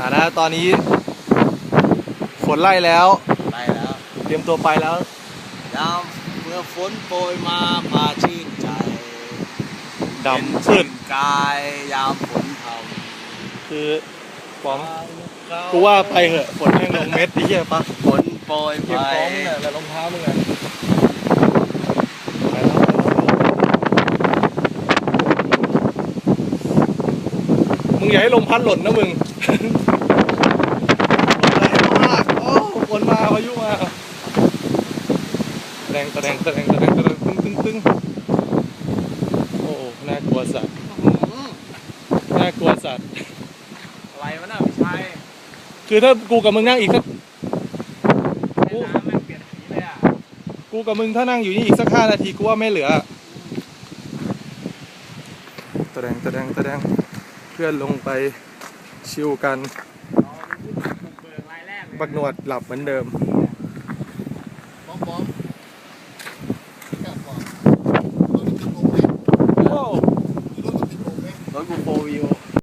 อ่านะตอนนี้ ฝนไล่แล้ว ไปแล้วเตรียมตัวไปแล้ว ยามเมื่อฝนโปรยมาพาชื่นใจดำขึ้นกายยามฝนทคือปอมำกูว่าไปเหอะฝนแม่งลงเม็ดไอ้เหี้ยปะฝนโปรยเก็บไปของมึงอะแล้วรองเท้ามึงอะไปแล้วมึงอย่าให้ลมพัดหล่นนะมึง แรงมากโอ้ฝนมาพายุมาแรงแสดงแสดงแสดงแสดงตึ้งตึ้งตึ้งโอ้น่ากลัวสัตว์น่ากลัวสัตว์อะไรวะน่ะพี่ชัยคือถ้ากูกับมึงนั่งอีกสักแม่น้ำมันเปลี่ยนสีเลยอะกูกับมึงถ้านั่งอยู่นี่อีกสักห้านาทีกูว่าไม่เหลือแสดงแสดงแสดงเพื่อนลงไปชิวกันเราเป็นผู้บุกเบิกรายแรกเลย บักหนวดหลับเหมือนเดิมบอมบอมกลับก่อนรถติดลมไหมโอ้รถติดลมไหมรถกูโฟวิว